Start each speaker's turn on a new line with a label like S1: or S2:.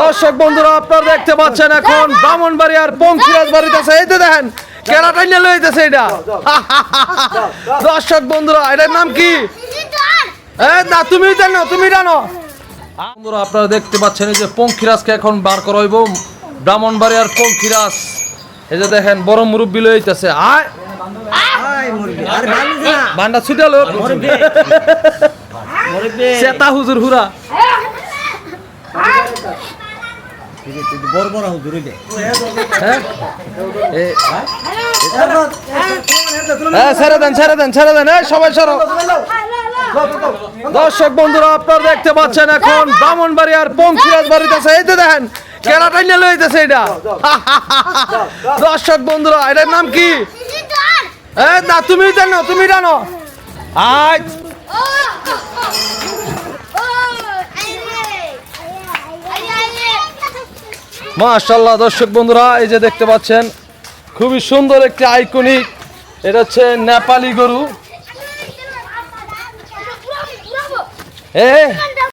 S1: দর্শক বন্ধুরা আপনারা দেখতে পাচ্ছেন এখন ব্রাহ্মণবাড়িয়ার পঙ্খিরাজ বাড়িতে আছে এই তো দেখেন কেরাটাই নিয়ে লইতেছে এটা। দর্শক বন্ধুরা এটার নাম কি? না তুমি জানো তুমি জানো। বন্ধুরা আপনারা দেখতে পাচ্ছেন এই যে পঙ্খিরাজকে এখন বার করা হইব। ব্রাহ্মণবাড়িয়ার পঙ্খিরাজ এই যে দেখেন বড় মুরব্বী লইতেছে আয়। ভান্ডা ছুটালো হুজুর হুরা।
S2: বড় বড় হুজুর
S1: হ্যাঁ? হ্যাঁ ছেড়ে দেন ছেড়ে দেন ছেড়ে দেন। সবাই সরো। দর্শক বন্ধুরা আপনারা দেখতে পাচ্ছেন এখন ব্রাহ্মণবাড়িয়ার পঙ্খিরাজ বাড়িতে আছে এই তো দেখেন কেরাটাই নিয়ে লইতেছে এটা। দর্শক বন্ধুরা এটার নাম কি? এ না তুমি জানো তুমি জানো। আয়। মাশাল্লাহ দর্শক বন্ধুরা, এই যে দেখতে পাচ্ছেন, খুবই সুন্দর একটি আইকনিক এটা হচ্ছে নেপালি গরু। এ